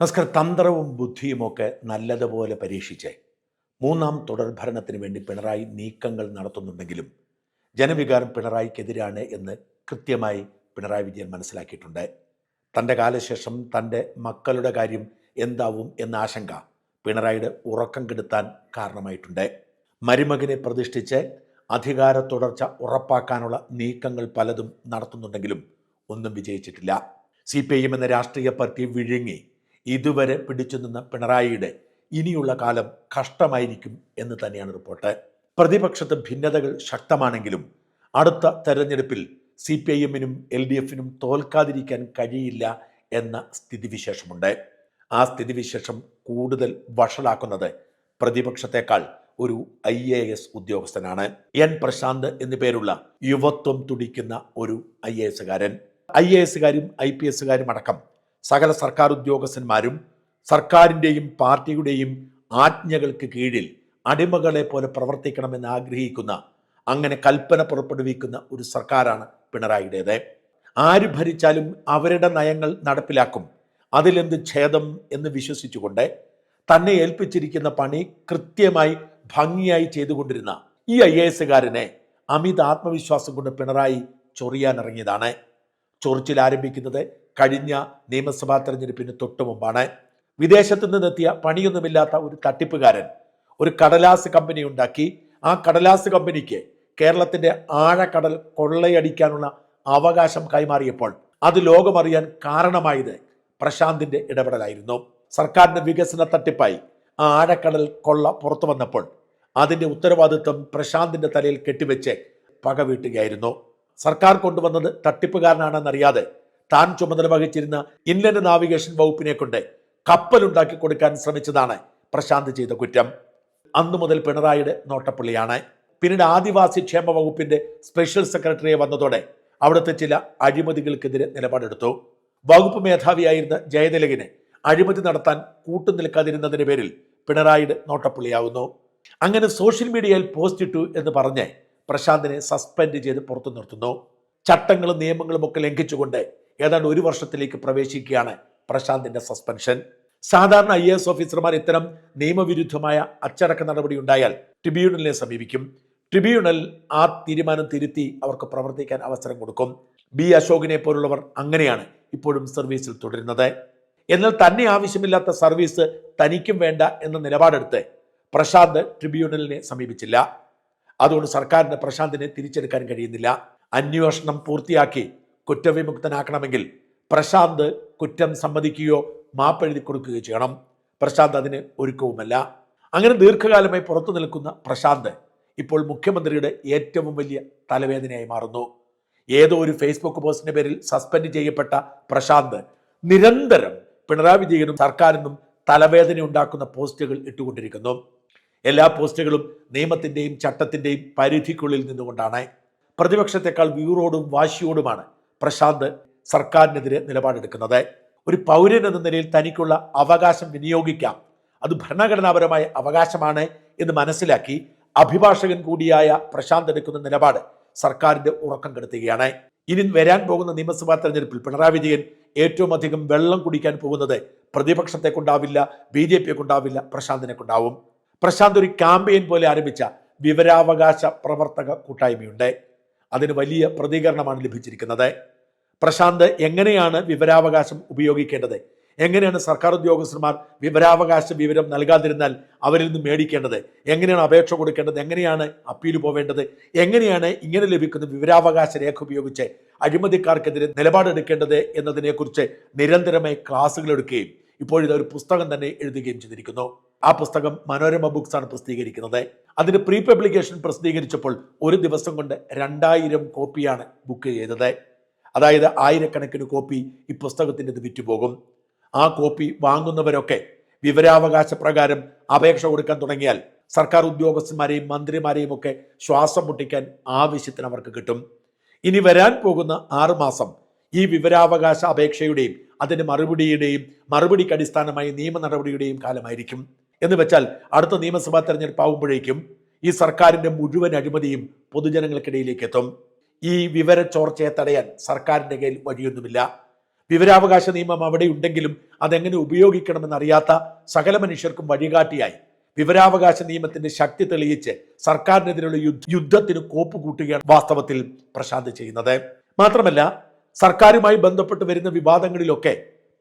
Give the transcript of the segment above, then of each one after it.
നമസ്കാരം. തന്ത്രവും ബുദ്ധിയുമൊക്കെ നല്ലതുപോലെ പരീക്ഷിച്ച്. മൂന്നാം തുടർ തുടർഭരണത്തിന് വേണ്ടി പിണറായി നീക്കങ്ങൾ നടത്തുന്നുണ്ടെങ്കിലും ജനവികാരം പിണറായിക്കെതിരാണ് എന്ന് കൃത്യമായി പിണറായി വിജയൻ മനസ്സിലാക്കിയിട്ടുണ്ട്. തന്റെ കാലശേഷം തന്റെ മക്കളുടെ കാര്യം എന്താവും എന്ന ആശങ്ക പിണറായിയുടെ ഉറക്കം കെടുത്താൻ കാരണമായിട്ടുണ്ട്. മരുമകനെ പ്രതിഷ്ഠിച്ച് അധികാര തുടർച്ച ഉറപ്പാക്കാനുള്ള നീക്കങ്ങൾ പലതും നടത്തുന്നുണ്ടെങ്കിലും ഒന്നും വിജയിച്ചിട്ടില്ല. സി പി ഐ എം എന്ന രാഷ്ട്രീയ പാർട്ടി വിഴുങ്ങി. ഇതുവരെ പിടിച്ചു നിന്ന പിണറായിയുടെ ഇനിയുള്ള കാലം കഷ്ടമായിരിക്കും എന്ന് തന്നെയാണ് റിപ്പോർട്ട്. പ്രതിപക്ഷത്ത് ഭിന്നതകൾ ശക്തമാണെങ്കിലും അടുത്ത തെരഞ്ഞെടുപ്പിൽ സി പി ഐ എമ്മിനും എൽ ഡി എഫിനും തോൽക്കാതിരിക്കാൻ കഴിയില്ല എന്ന സ്ഥിതിവിശേഷമുണ്ട്. ആ സ്ഥിതിവിശേഷം കൂടുതൽ വഷളാക്കുന്നത് പ്രതിപക്ഷത്തെക്കാൾ ഒരു ഐ എ എസ് ഉദ്യോഗസ്ഥനാണ്. എൻ പ്രശാന്ത് എന്നു പേരുള്ള യുവത്വം തുടിക്കുന്ന ഒരു ഐ എ എസുകാരൻ ഐ എ എസുകാരും ഐ പി എസുകാരും അടക്കം സകല സർക്കാർ ഉദ്യോഗസ്ഥന്മാരും സർക്കാരിന്റെയും പാർട്ടിയുടെയും ആജ്ഞകൾക്ക് കീഴിൽ അടിമകളെ പോലെ പ്രവർത്തിക്കണമെന്ന് ആഗ്രഹിക്കുന്ന അങ്ങനെ കൽപ്പന പുറപ്പെടുവിക്കുന്ന ഒരു സർക്കാരാണ് പിണറായിയുടേത്. ആര് ഭരിച്ചാലും അവരുടെ നയങ്ങൾ നടപ്പിലാക്കും. അതിലെന്ത് ഛേദം എന്ന് വിശ്വസിച്ചുകൊണ്ട് തന്നെ ഏൽപ്പിച്ചിരിക്കുന്ന പണി കൃത്യമായി ഭംഗിയായി ചെയ്തുകൊണ്ടിരുന്ന ഈ ഐ എ എസുകാരനെ അമിത ആത്മവിശ്വാസം കൊണ്ട് പിണറായി ചൊറിയാനിറങ്ങിയതാണ്. ചൊറിച്ചിൽ ആരംഭിക്കുന്നത് കഴിഞ്ഞ നിയമസഭാ തെരഞ്ഞെടുപ്പിന് തൊട്ടു മുമ്പാണ് വിദേശത്ത് നിന്നെത്തിയ പണിയൊന്നുമില്ലാത്ത ഒരു തട്ടിപ്പുകാരൻ ഒരു കടലാസ് കമ്പനി ഉണ്ടാക്കി. ആ കടലാസ് കമ്പനിക്ക് കേരളത്തിന്റെ ആഴക്കടൽ കൊള്ളയടിക്കാനുള്ള അവകാശം കൈമാറിയപ്പോൾ അത് ലോകമറിയാൻ കാരണമായത് പ്രശാന്തിന്റെ ഇടപെടലായിരുന്നു. സർക്കാരിന്റെ വികസന തട്ടിപ്പായി ആ ആഴക്കടൽ കൊള്ള പുറത്തു വന്നപ്പോൾ അതിന്റെ ഉത്തരവാദിത്വം പ്രശാന്തിന്റെ തലയിൽ കെട്ടിവെച്ച് പകവീട്ടുകയായിരുന്നു. സർക്കാർ കൊണ്ടുവന്നത് തട്ടിപ്പുകാരനാണെന്നറിയാതെ താൻ ചുമതല വഹിച്ചിരുന്ന ഇൻലൻഡ് നാവിഗേഷൻ വകുപ്പിനെ കൊണ്ട് കപ്പലുണ്ടാക്കി കൊടുക്കാൻ ശ്രമിച്ചതാണ് പ്രശാന്ത് ചെയ്ത കുറ്റം. അന്നു മുതൽ പിണറായിയുടെ നോട്ടപ്പള്ളിയാണ്. പിന്നീട് ആദിവാസി ക്ഷേമ വകുപ്പിന്റെ സ്പെഷ്യൽ സെക്രട്ടറിയെ വന്നതോടെ അവിടുത്തെ ചില അഴിമതികൾക്കെതിരെ നിലപാടെടുത്തു. വകുപ്പ് മേധാവിയായിരുന്ന ജയതിലകിന് അഴിമതി നടത്താൻ കൂട്ടു നിൽക്കാതിരുന്നതിന്റെ പേരിൽ പിണറായിയുടെ നോട്ടപ്പുള്ളിയാവുന്നു. അങ്ങനെ സോഷ്യൽ മീഡിയയിൽ പോസ്റ്റ് ഇട്ടു എന്ന് പറഞ്ഞ് പ്രശാന്തിനെ സസ്പെൻഡ് ചെയ്ത് പുറത്തു നിർത്തുന്നു. ചട്ടങ്ങളും നിയമങ്ങളും ഒക്കെ ലംഘിച്ചുകൊണ്ട് ഏതാണ്ട് ഒരു വർഷത്തിലേക്ക് പ്രവേശിക്കുകയാണ് പ്രശാന്തിന്റെ സസ്പെൻഷൻ. സാധാരണ ഐ എസ് ഓഫീസർമാർ ഇത്തരം നിയമവിരുദ്ധമായ അച്ചടക്ക നടപടി ഉണ്ടായാൽ ട്രിബ്യൂണലിനെ സമീപിക്കും. ട്രിബ്യൂണൽ ആ തീരുമാനം തിരുത്തി അവർക്ക് പ്രവർത്തിക്കാൻ അവസരം കൊടുക്കും. ബി അശോകിനെ പോലുള്ളവർ അങ്ങനെയാണ് ഇപ്പോഴും സർവീസിൽ തുടരുന്നത്. എന്നാൽ തന്നെ ആവശ്യമില്ലാത്ത സർവീസ് തനിക്കും വേണ്ട എന്ന നിലപാടെടുത്ത് പ്രശാന്ത് ട്രിബ്യൂണലിനെ സമീപിച്ചില്ല. അതുകൊണ്ട് സർക്കാരിന് പ്രശാന്തിനെ തിരിച്ചെടുക്കാൻ കഴിയുന്നില്ല. അന്വേഷണം പൂർത്തിയാക്കി കുറ്റവിമുക്തനാക്കണമെങ്കിൽ പ്രശാന്ത് കുറ്റം സമ്മതിക്കുകയോ മാപ്പെഴുതി കൊടുക്കുകയോ ചെയ്യണം. പ്രശാന്ത് അതിന് ഒരുക്കവുമല്ല. അങ്ങനെ ദീർഘകാലമായി പുറത്തു നിൽക്കുന്ന പ്രശാന്ത് ഇപ്പോൾ മുഖ്യമന്ത്രിയുടെ ഏറ്റവും വലിയ തലവേദനയായി മാറുന്നു. ഏതോ ഒരു ഫേസ്ബുക്ക് പോസ്റ്റിന്റെ പേരിൽ സസ്പെൻഡ് ചെയ്യപ്പെട്ട പ്രശാന്ത് നിരന്തരം പിണറായി വിജയനും സർക്കാരിനും തലവേദന ഉണ്ടാക്കുന്ന പോസ്റ്റുകൾ ഇട്ടുകൊണ്ടിരിക്കുന്നു. എല്ലാ പോസ്റ്റുകളും നിയമത്തിന്റെയും ചട്ടത്തിന്റെയും പരിധിക്കുള്ളിൽ നിന്നുകൊണ്ടാണ്. പ്രതിപക്ഷത്തെക്കാൾ വീറോടും വാശിയോടുമാണ് പ്രശാന്ത് സർക്കാരിനെതിരെ നിലപാടെടുക്കുന്നത്. ഒരു പൗരൻ എന്ന നിലയിൽ തനിക്കുള്ള അവകാശം വിനിയോഗിക്കാം. അത് ഭരണഘടനാപരമായ അവകാശമാണ് എന്ന് മനസ്സിലാക്കി അഭിഭാഷകൻ കൂടിയായ പ്രശാന്ത് എടുക്കുന്ന നിലപാട് സർക്കാരിന്റെ ഉറക്കം കെടുത്തുകയാണ്. ഇനി വരാൻ പോകുന്ന നിയമസഭാ തെരഞ്ഞെടുപ്പിൽ പിണറായി വിജയൻ ഏറ്റവും അധികം വെള്ളം കുടിക്കാൻ പോകുന്നത് പ്രതിപക്ഷത്തെ കൊണ്ടാവില്ല ബി ജെ പിയെ കൊണ്ടാവില്ല പ്രശാന്തിനെ കൊണ്ടാവും. പ്രശാന്ത് ഒരു ക്യാമ്പയിൻ പോലെ ആരംഭിച്ച വിവരാവകാശ പ്രവർത്തക കൂട്ടായ്മയുണ്ട്. അതിന് വലിയ പ്രതികരണമാണ് ലഭിച്ചിരിക്കുന്നത്. പ്രശാന്ത് എങ്ങനെയാണ് വിവരാവകാശം ഉപയോഗിക്കേണ്ടത്? എങ്ങനെയാണ് സർക്കാർ ഉദ്യോഗസ്ഥന്മാർ വിവരാവകാശ വിവരം നൽകാതിരുന്നാൽ അവരിൽ നിന്ന് മേടിക്കേണ്ടത്? എങ്ങനെയാണ് അപേക്ഷ കൊടുക്കേണ്ടത്? എങ്ങനെയാണ് അപ്പീൽ പോവേണ്ടത്? എങ്ങനെയാണ് ഇങ്ങനെ ലഭിക്കുന്ന വിവരാവകാശ രേഖ ഉപയോഗിച്ച് അഴിമതിക്കാർക്കെതിരെ നിലപാടെടുക്കേണ്ടത് എന്നതിനെക്കുറിച്ച് നിരന്തരമായി ക്ലാസ്സുകൾ എടുക്കുകയും ഇപ്പോഴിത് ഒരു പുസ്തകം തന്നെ എഴുതുകയും ചെയ്തിരിക്കുന്നു. ആ പുസ്തകം മനോരമ ബുക്സാണ് പ്രസിദ്ധീകരിക്കുന്നത്. അതിന് പ്രീ പബ്ലിക്കേഷൻ പ്രസിദ്ധീകരിച്ചപ്പോൾ ഒരു ദിവസം കൊണ്ട് രണ്ടായിരം കോപ്പിയാണ് ബുക്ക് ചെയ്തത്. അതായത് ആയിരക്കണക്കിന് കോപ്പി ഈ പുസ്തകത്തിന്റെ ഇത് വിറ്റുപോകും. ആ കോപ്പി വാങ്ങുന്നവരൊക്കെ വിവരാവകാശ പ്രകാരം അപേക്ഷ കൊടുക്കാൻ തുടങ്ങിയാൽ സർക്കാർ ഉദ്യോഗസ്ഥന്മാരെയും മന്ത്രിമാരെയും ഒക്കെ ശ്വാസം മുട്ടിക്കാൻ ആവശ്യത്തിന് അവർക്ക് കിട്ടും. ഇനി വരാൻ പോകുന്ന ആറുമാസം ഈ വിവരാവകാശ അപേക്ഷയുടെയും അതിന്റെ മറുപടിയുടെയും മറുപടിക്ക് അടിസ്ഥാനമായി നിയമ നടപടിയുടെയും കാലമായിരിക്കും. എന്ന് വെച്ചാൽ അടുത്ത നിയമസഭാ തെരഞ്ഞെടുപ്പ് ആവുമ്പോഴേക്കും ഈ സർക്കാരിന്റെ മുഴുവൻ അഴിമതിയും പൊതുജനങ്ങൾക്കിടയിലേക്ക് എത്തും. ഈ വിവര ചോർച്ചയെ തടയാൻ സർക്കാരിന്റെ കയ്യിൽ വഴിയൊന്നുമില്ല. വിവരാവകാശ നിയമം അവിടെ ഉണ്ടെങ്കിലും അതെങ്ങനെ ഉപയോഗിക്കണമെന്നറിയാത്ത സകല മനുഷ്യർക്കും വഴികാട്ടിയായി വിവരാവകാശ നിയമത്തിന്റെ ശക്തി തെളിയിച്ച് സർക്കാരിനെതിരെയുള്ള യുദ്ധ- യുദ്ധത്തിന് കോപ്പ് കൂട്ടുകയാണ് വാസ്തവത്തിൽ പ്രശാന്ത് ചെയ്യുന്നത്. മാത്രമല്ല സർക്കാരുമായി ബന്ധപ്പെട്ട് വരുന്ന വിവാദങ്ങളിലൊക്കെ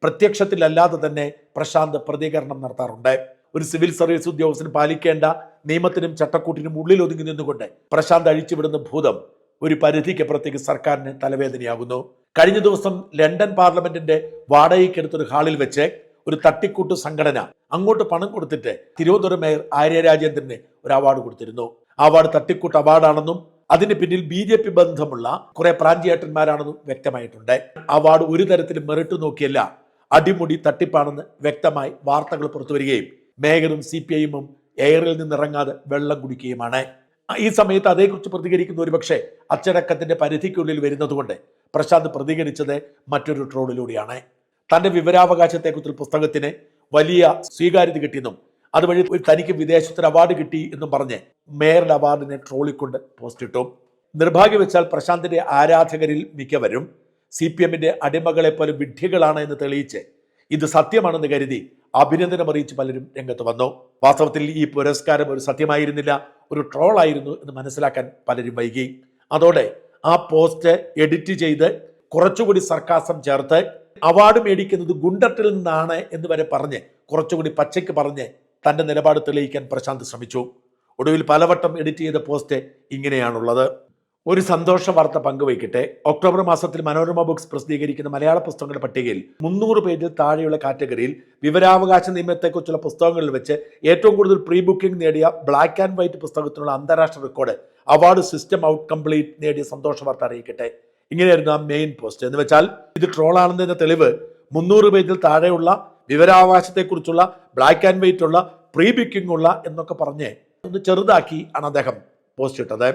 പ്രത്യക്ഷത്തിലല്ലാതെ തന്നെ പ്രശാന്ത് പ്രതികരണം നടത്താറുണ്ട്. ഒരു സിവിൽ സർവീസ് ഉദ്യോഗസ്ഥന് പാലിക്കേണ്ട നിയമത്തിനും ചട്ടക്കൂട്ടിനും ഉള്ളിൽ ഒതുങ്ങി നിന്നുകൊണ്ട് പ്രശാന്ത് അഴിച്ചുവിടുന്ന ഭൂതം ഒരു പരിധിക്കപ്പുറത്തേക്ക് സർക്കാരിന് തലവേദനയാകുന്നു. കഴിഞ്ഞ ദിവസം ലണ്ടൻ പാർലമെന്റിന്റെ വാടകയ്ക്കെടുത്തൊരു ഹാളിൽ വെച്ച് ഒരു തട്ടിക്കൂട്ട് സംഘടന അങ്ങോട്ട് പണം കൊടുത്തിട്ട് തിരുവനന്തപുരം മേയർ ആര്യ രാജേന്ദ്രന് ഒരു അവാർഡ് കൊടുത്തിരുന്നു. അവാർഡ് തട്ടിക്കൂട്ട് അവാർഡാണെന്നും അതിന് പിന്നിൽ ബി ജെ പി ബന്ധമുള്ള കുറെ പ്രാഞ്ചിയേട്ടന്മാരാണെന്നും വ്യക്തമായിട്ടുണ്ട്. അവാർഡ് ഒരു തരത്തിലും മെറിട്ട് നോക്കിയല്ല അടിമുടി തട്ടിപ്പാണെന്ന് വ്യക്തമായി വാർത്തകൾ പുറത്തുവരികയും മേയറും സി പി ഐഎമ്മും എയറിൽ നിന്നിറങ്ങാതെ വെള്ളം കുടിക്കുകയുമാണ്. ഈ സമയത്ത് അതേക്കുറിച്ച് പ്രതികരിക്കുന്ന ഒരു പക്ഷേ അച്ചടക്കത്തിന്റെ പരിധിക്കുള്ളിൽ വരുന്നതുകൊണ്ട് പ്രശാന്ത് പ്രതികരിച്ചത് മറ്റൊരു ട്രോളിലൂടെയാണ്. തന്റെ വിവരാവകാശത്തെക്കുറിച്ചുള്ള പുസ്തകത്തിന് വലിയ സ്വീകാര്യത കിട്ടിയെന്നും അതുവഴി തനിക്ക് വിദേശത്തിന് അവാർഡ് കിട്ടി എന്നും പറഞ്ഞ് മേയറുടെ അവാർഡിനെ ട്രോളിക്കൊണ്ട് പോസ്റ്റ് ഇട്ടു നിർഭാഗ്യവെച്ചാൽ പ്രശാന്തിന്റെ ആരാധകരിൽ മിക്കവരും സി പി എമ്മിന്റെ അടിമകളെ പോലെ വിഡ്ഢികളാണ് എന്ന് തെളിയിച്ച് ഇത് സത്യമാണെന്ന് കരുതി അഭിനന്ദനം അറിയിച്ച് പലരും രംഗത്ത് വന്നു. വാസ്തവത്തിൽ ഈ പുരസ്കാരം ഒരു സത്യമായിരുന്നില്ല ഒരു ട്രോൾ ആയിരുന്നു എന്ന് മനസ്സിലാക്കാൻ പലരും വൈകി. അതോടെ ആ പോസ്റ്റ് എഡിറ്റ് ചെയ്ത് കുറച്ചുകൂടി സർക്കാസം ചേർത്ത് അവാർഡ് മേടിക്കുന്നത് ഗുണ്ടട്ടിൽ നിന്നാണ് എന്ന് വരെ പറഞ്ഞ് കുറച്ചുകൂടി പച്ചയ്ക്ക് പറഞ്ഞ് തന്റെ നിലപാട് തെളിയിക്കാൻ പ്രശാന്ത് ശ്രമിച്ചു. ഒടുവിൽ പലവട്ടം എഡിറ്റ് ചെയ്ത പോസ്റ്റ് ഇങ്ങനെയാണുള്ളത്. ഒരു സന്തോഷ വാർത്ത പങ്കുവയ്ക്കട്ടെ. ഒക്ടോബർ മാസത്തിൽ മനോരമ ബുക്സ് പ്രസിദ്ധീകരിക്കുന്ന മലയാള പുസ്തകങ്ങളുടെ പട്ടികയിൽ മുന്നൂറ് പേജിൽ താഴെയുള്ള കാറ്റഗറിയിൽ വിവരാവകാശ നിയമത്തെക്കുറിച്ചുള്ള പുസ്തകങ്ങളിൽ വെച്ച് ഏറ്റവും കൂടുതൽ പ്രീ ബുക്കിംഗ് നേടിയ ബ്ലാക്ക് ആൻഡ് വൈറ്റ് പുസ്തകത്തിനുള്ള അന്താരാഷ്ട്ര record award system out complete നേടിയ സന്തോഷ വാർത്ത അറിയിക്കട്ടെ. ഇങ്ങനെയായിരുന്നു ആ മെയിൻ പോസ്റ്റ്. എന്ന് വെച്ചാൽ ഇത് ട്രോളാണെന്നതിന്റെ തെളിവ് മുന്നൂറ് പേജിൽ താഴെയുള്ള വിവരാവകാശത്തെക്കുറിച്ചുള്ള ബ്ലാക്ക് ആൻഡ് വൈറ്റ് ഉള്ള പ്രീ ബുക്കിംഗ് ഉള്ള എന്നൊക്കെ പറഞ്ഞ് ഒന്ന് ചെറുതാക്കി ആണ് അദ്ദേഹം പോസ്റ്റ് ഇട്ടത്.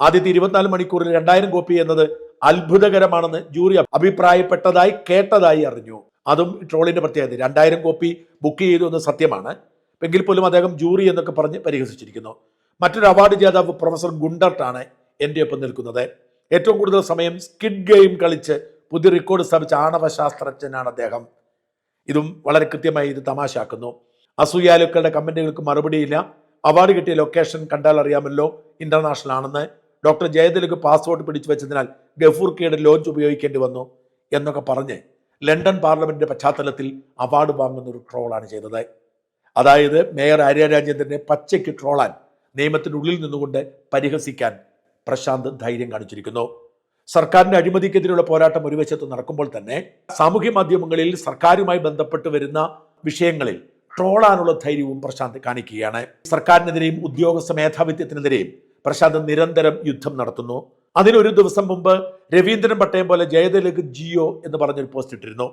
ആദ്യത്തെ ഇരുപത്തിനാല് മണിക്കൂറിൽ രണ്ടായിരം കോപ്പി എന്നത് അത്ഭുതകരമാണെന്ന് ജൂറി അഭിപ്രായപ്പെട്ടതായി കേട്ടതായി അറിഞ്ഞു. അതും ട്രോളിന്റെ പ്രത്യേകത. രണ്ടായിരം കോപ്പി ബുക്ക് ചെയ്തു എന്ന് സത്യമാണ്. എങ്കിൽ പോലും അദ്ദേഹം ജൂറി എന്നൊക്കെ പറഞ്ഞ് പരിഹസിച്ചിരിക്കുന്നു. മറ്റൊരു അവാർഡ് ജേതാവ് പ്രൊഫസർ ഗുണ്ടർട്ടാണ് എന്റെ ഒപ്പം നിൽക്കുന്നത്. ഏറ്റവും കൂടുതൽ സമയം സ്കിഡ് ഗെയിം കളിച്ച് പുതിയ റെക്കോർഡ് സ്ഥാപിച്ച ആണവ ശാസ്ത്രജ്ഞനാണ് അദ്ദേഹം. ഇതും വളരെ കൃത്യമായി ഇത് തമാശാക്കുന്നു അസൂയാലുക്കളുടെ കമന്റുകൾക്ക് മറുപടിയില്ല. അവാർഡ് കിട്ടിയ ലൊക്കേഷൻ കണ്ടാൽ അറിയാമല്ലോ ഇന്റർനാഷണൽ ആണെന്ന്. ഡോക്ടർ ജയതിലക്ക് പാസ്പോർട്ട് പിടിച്ചു വെച്ചതിനാൽ ഗഫൂർ കെയുടെ ലോഞ്ച് ഉപയോഗിക്കേണ്ടി വന്നു എന്നൊക്കെ പറഞ്ഞ് ലണ്ടൻ പാർലമെന്റിന്റെ പശ്ചാത്തലത്തിൽ അവാർഡ് വാങ്ങുന്ന ഒരു ട്രോളാണ് ചെയ്തത്. അതായത് മേയർ ആര്യ രാജേന്ദ്രനെ പച്ചയ്ക്ക് ട്രോളാൻ നിയമത്തിനുള്ളിൽ നിന്നുകൊണ്ട് പരിഹസിക്കാൻ പ്രശാന്ത് ധൈര്യം കാണിച്ചിരിക്കുന്നു. സർക്കാരിന്റെ അഴിമതിക്കെതിരെയുള്ള പോരാട്ടം ഒരു വശത്ത് നടക്കുമ്പോൾ തന്നെ സാമൂഹ്യ മാധ്യമങ്ങളിൽ സർക്കാരുമായി ബന്ധപ്പെട്ട് വരുന്ന വിഷയങ്ങളിൽ ട്രോളാനുള്ള ധൈര്യവും പ്രശാന്ത് കാണിക്കുകയാണ്. സർക്കാരിനെതിരെയും ഉദ്യോഗസ്ഥ മേധാവിത്വത്തിനെതിരെയും പ്രശാന്ത് നിരന്തരം യുദ്ധം നടത്തുന്നു. അതിനൊരു ദിവസം മുമ്പ് രവീന്ദ്രൻ പട്ടയം പോലെ ജയതിലക് ജിയോ എന്ന് പറഞ്ഞൊരു പോസ്റ്റ് ഇട്ടിരുന്നു.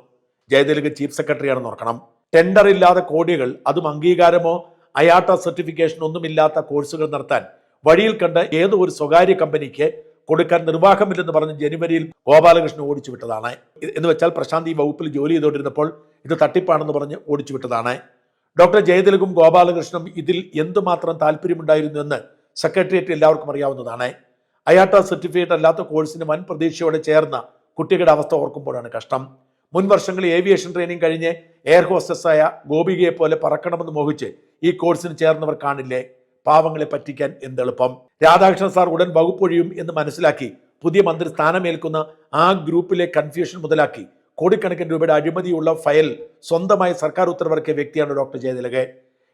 ജയതിലക് ചീഫ് സെക്രട്ടറിയാണെന്ന് ഓർക്കണം. ടെൻഡർ ഇല്ലാതെ കോടികൾ അതും അംഗീകാരമോ അയാട്ട സർട്ടിഫിക്കേഷൻ ഒന്നുമില്ലാത്ത കോഴ്സുകൾ നടത്താൻ വഴിയിൽ കണ്ട ഏതോ ഒരു സ്വകാര്യ കമ്പനിക്ക് കൊടുക്കാൻ നിർവാഹമില്ലെന്ന് പറഞ്ഞ് ജനുവരിയിൽ ഗോപാലകൃഷ്ണൻ ഓടിച്ചു വിട്ടതാണ് എന്ന് വെച്ചാൽ പ്രശാന്ത് ഈ വകുപ്പിൽ ജോലി ചെയ്തുകൊണ്ടിരുന്നപ്പോൾ ഇത് തട്ടിപ്പാണെന്ന് പറഞ്ഞ് ഓടിച്ചു വിട്ടതാണ് ഡോക്ടർ ജയതിലകും ഗോപാലകൃഷ്ണനും ഇതിൽ എന്തുമാത്രം താല്പര്യമുണ്ടായിരുന്നു എന്ന് സെക്രട്ടേറിയറ്റ് എല്ലാവർക്കും അറിയാവുന്നതാണ്. അയാട്ട സർട്ടിഫിക്കറ്റ് അല്ലാത്ത കോഴ്സിന് വൻ പ്രതീക്ഷയോടെ ചേർന്ന കുട്ടികളുടെ അവസ്ഥ ഓർക്കുമ്പോഴാണ് കഷ്ടം. മുൻ വർഷങ്ങളിൽ ഏവിയേഷൻ ട്രെയിനിങ് കഴിഞ്ഞ് എയർ ഹോസ്റ്റസായ ഗോപികയെ പോലെ പറക്കണമെന്ന് മോഹിച്ച് ഈ കോഴ്സിന് ചേർന്നവർ കാണില്ലേ? പാവങ്ങളെ പറ്റിക്കാൻ എന്തെളുപ്പം രാധാകൃഷ്ണൻ സാർ ഉടൻ വകുപ്പൊഴിയും എന്ന് മനസ്സിലാക്കി പുതിയ മന്ത്രി സ്ഥാനമേൽക്കുന്ന ആ ഗ്രൂപ്പിലെ കൺഫ്യൂഷൻ മുതലാക്കി കോടിക്കണക്കിന് രൂപയുടെ അഴിമതിയുള്ള ഫയൽ സ്വന്തമായി സർക്കാർ ഉത്തരവിറക്കിയ വ്യക്തിയാണ് ഡോക്ടർ ജയതിലകെ.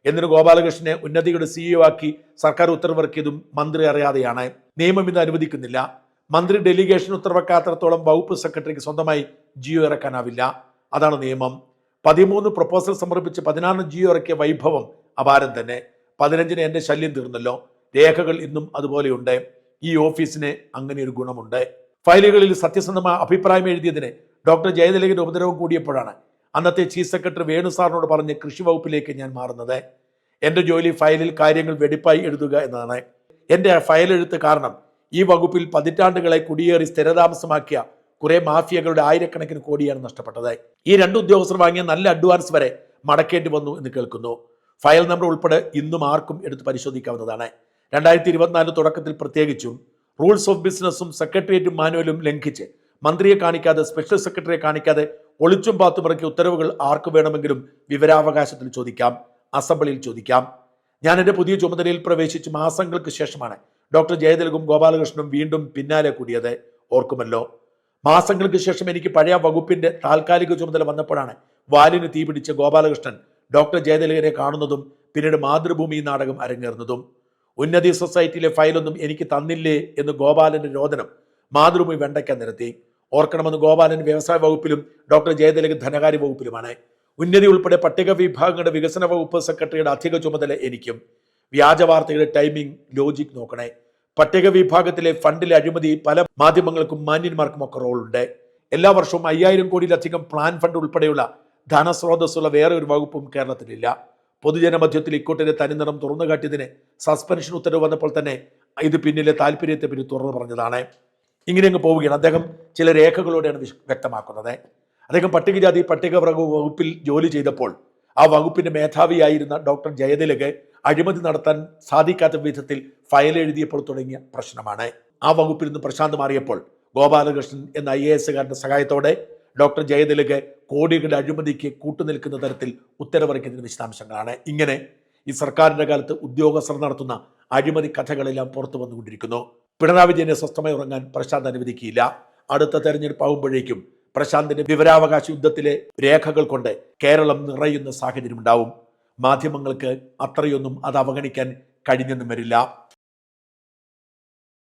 എന്നിട്ട് ഗോപാലകൃഷ്ണനെ ഉന്നതിയുടെ സിഇഒ ആക്കി സർക്കാർ ഉത്തരവിറക്കിയതും മന്ത്രി അറിയാതെയാണ്. നിയമം ഇത് അനുവദിക്കുന്നില്ല. മന്ത്രി ഡെലിഗേഷൻ ഉത്തരവാക്കാത്തടത്തോളം വകുപ്പ് സെക്രട്ടറിക്ക് സ്വന്തമായി ജിയോ ഇറക്കാനാവില്ല. അതാണ് നിയമം. പതിമൂന്ന് പ്രപ്പോസൽ സമർപ്പിച്ച് പതിനാറിന് ജിയോ ഇറക്കിയ വൈഭവം അപാരം തന്നെ. പതിനഞ്ചിന് എന്റെ ശല്യം തീർന്നല്ലോ. രേഖകൾ ഇന്നും അതുപോലെയുണ്ട്. ഈ ഓഫീസിന് അങ്ങനെ ഒരു ഗുണമുണ്ട്. ഫയലുകളിൽ സത്യസന്ധമായ അഭിപ്രായം എഴുതിയതിന് ഡോക്ടർ ജയതിലകിന്റെ ഉപദ്രവം കൂടിയപ്പോഴാണ് അന്നത്തെ ചീഫ് സെക്രട്ടറി വേണു സാറിനോട് പറഞ്ഞ് കൃഷി വകുപ്പിലേക്ക് ഞാൻ മാറുന്നത്. എന്റെ ജോലി ഫയലിൽ കാര്യങ്ങൾ വെടിപ്പായി എഴുതുക എന്നതാണ്. എന്റെ ഫയൽ എഴുത്ത് കാരണം ഈ വകുപ്പിൽ പതിറ്റാണ്ടുകളെ കുടിയേറി സ്ഥിരതാമസമാക്കിയ കുറെ മാഫിയകളുടെ ആയിരക്കണക്കിന് കോടിയാണ് നഷ്ടപ്പെട്ടത്. ഈ രണ്ട് ഉദ്യോഗസ്ഥർ വാങ്ങിയ നല്ല അഡ്വാൻസ് വരെ മടക്കേണ്ടി വന്നു എന്ന് കേൾക്കുന്നു. ഫയൽ നമ്പർ ഉൾപ്പെടെ ഇന്നും ആർക്കും എടുത്ത് പരിശോധിക്കാവുന്നതാണ്. രണ്ടായിരത്തി ഇരുപത്തിനാല് തുടക്കത്തിൽ പ്രത്യേകിച്ചും റൂൾസ് ഓഫ് ബിസിനസ്സും സെക്രട്ടേറിയറ്റും മാനുവലും ലംഘിച്ച് മന്ത്രിയെ കാണിക്കാതെ സ്പെഷ്യൽ സെക്രട്ടറിയെ കാണിക്കാതെ ഒളിച്ചും പാത്തും ഇറക്കിയ ഉത്തരവുകൾ ആർക്ക് വേണമെങ്കിലും വിവരാവകാശത്തിൽ ചോദിക്കാം. അസംബ്ലിയിൽ ചോദിക്കാം. ഞാൻ എന്റെ പുതിയ ചുമതലയിൽ പ്രവേശിച്ച് മാസങ്ങൾക്ക് ശേഷമാണ് ഡോക്ടർ ജയതിലകും ഗോപാലകൃഷ്ണനും വീണ്ടും പിന്നാലെ കൂടിയത്. ഓർക്കുമല്ലോ? മാസങ്ങൾക്ക് ശേഷം എനിക്ക് പഴയ വകുപ്പിന്റെ താൽക്കാലിക ചുമതല വന്നപ്പോഴാണ് വാലിന് തീപിടിച്ച ഗോപാലകൃഷ്ണൻ ഡോക്ടർ ജയതിലകനെ കാണുന്നതും പിന്നീട് മാതൃഭൂമി നാടകം അരങ്ങേറുന്നതും. ഉന്നതി സൊസൈറ്റിയിലെ ഫയലൊന്നും എനിക്ക് തന്നില്ലേ എന്ന് ഗോപാലന്റെ രോദനം മാതൃഭൂമി വെണ്ടയ്ക്ക നിരത്തി. ഓർക്കണമെന്ന് ഗോപാലൻ വ്യവസായ വകുപ്പിലും ഡോക്ടർ ജയതിലക് ധനകാര്യ വകുപ്പിലുമാണ്. ഉന്നതി ഉൾപ്പെടെ പട്ടിക വിഭാഗങ്ങളുടെ വികസന വകുപ്പ് സെക്രട്ടറിയുടെ അധിക ചുമതല എനിക്കും. വ്യാജ വാർത്തകളുടെ ടൈമിംഗ് ലോജിക് നോക്കണേ. പട്ടിക വിഭാഗത്തിലെ ഫണ്ടിലെ അഴിമതി പല മാധ്യമങ്ങൾക്കും മാന്യന്മാർക്കും ഒക്കെ റോളുണ്ട് എല്ലാ വർഷവും അയ്യായിരം കോടിയിലധികം പ്ലാൻ ഫണ്ട് ഉൾപ്പെടെയുള്ള ധനസ്രോതസ്സുള്ള വേറെ ഒരു വകുപ്പും കേരളത്തിലില്ല. പൊതുജനമധ്യത്തിൽ ഇക്കൂട്ടിന്റെ തനിനിറം തുറന്നു കാട്ടിയതിന് സസ്പെൻഷൻ ഉത്തരവ് വന്നപ്പോൾ തന്നെ ഇത് പിന്നിലെ താല്പര്യത്തെ പിന്നെ തുറന്നു പറഞ്ഞതാണ്. ഇങ്ങനെ അങ്ങ് പോവുകയാണ്. അദ്ദേഹം ചില രേഖകളോടെയാണ് വ്യക്തമാക്കുന്നത്. അദ്ദേഹം പട്ടികജാതി പട്ടികവർഗ വകുപ്പിൽ ജോലി ചെയ്തപ്പോൾ ആ വകുപ്പിന്റെ മേധാവിയായിരുന്ന ഡോക്ടർ ജയതിലക് അഴിമതി നടത്താൻ സാധിക്കാത്ത വിധത്തിൽ ഫയൽ എഴുതിയപ്പോൾ തുടങ്ങിയ പ്രശ്നമാണ്. ആ വകുപ്പിൽ നിന്ന് പ്രശാന്ത് മാറിയപ്പോൾ ഗോപാലകൃഷ്ണൻ എന്ന ഐ എ എസുകാരന്റെ സഹായത്തോടെ ഡോക്ടർ ജയതിലക് കോടികളുടെ അഴിമതിക്ക് കൂട്ടുനിൽക്കുന്ന തരത്തിൽ ഉത്തരവിറക്കിയതിന് വിശദാംശങ്ങളാണ്. ഇങ്ങനെ ഈ സർക്കാരിന്റെ കാലത്ത് ഉദ്യോഗസ്ഥർ നടത്തുന്ന അഴിമതി കഥകളെല്ലാം പുറത്തു വന്നുകൊണ്ടിരിക്കുന്നു പിണറായി വിജയനെ സ്വസ്ഥമായി ഉറങ്ങാൻ പ്രശാന്ത് അനുവദിക്കില്ല അടുത്ത തെരഞ്ഞെടുപ്പ് ആകുമ്പോഴേക്കും പ്രശാന്തിന്റെ വിവരാവകാശ യുദ്ധത്തിലെ രേഖകൾ കൊണ്ട് കേരളം നിറയുന്ന സാഹചര്യം ഉണ്ടാവും മാധ്യമങ്ങൾക്ക് അത്രയൊന്നും അത് അവഗണിക്കാൻ കഴിഞ്ഞെന്നും വരില്ല.